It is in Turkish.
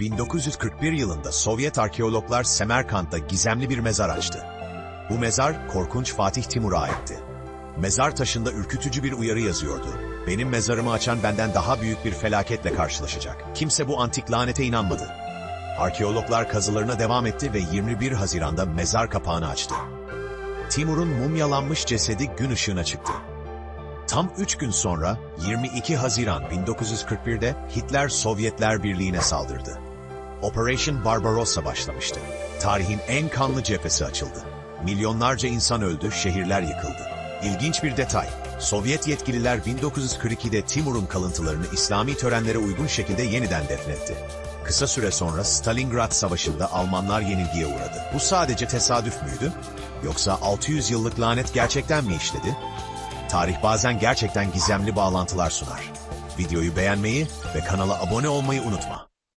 1941 yılında Sovyet arkeologlar Semerkant'ta gizemli bir mezar açtı. Bu mezar korkunç Fatih Timur'a aitti. Mezar taşında ürkütücü bir uyarı yazıyordu. Benim mezarımı açan benden daha büyük bir felaketle karşılaşacak. Kimse bu antik lanete inanmadı. Arkeologlar kazılarına devam etti ve 21 Haziran'da mezar kapağını açtı. Timur'un mumyalanmış cesedi gün ışığına çıktı. Tam 3 gün sonra 22 Haziran 1941'de Hitler Sovyetler Birliği'ne saldırdı. Operation Barbarossa başlamıştı. Tarihin en kanlı cephesi açıldı. Milyonlarca insan öldü, şehirler yıkıldı. İlginç bir detay. Sovyet yetkililer 1942'de Timur'un kalıntılarını İslami törenlere uygun şekilde yeniden defnetti. Kısa süre sonra Stalingrad Savaşı'nda Almanlar yenilgiye uğradı. Bu sadece tesadüf müydü? Yoksa 600 yıllık lanet gerçekten mi işledi? Tarih bazen gerçekten gizemli bağlantılar sunar. Videoyu beğenmeyi ve kanala abone olmayı unutma.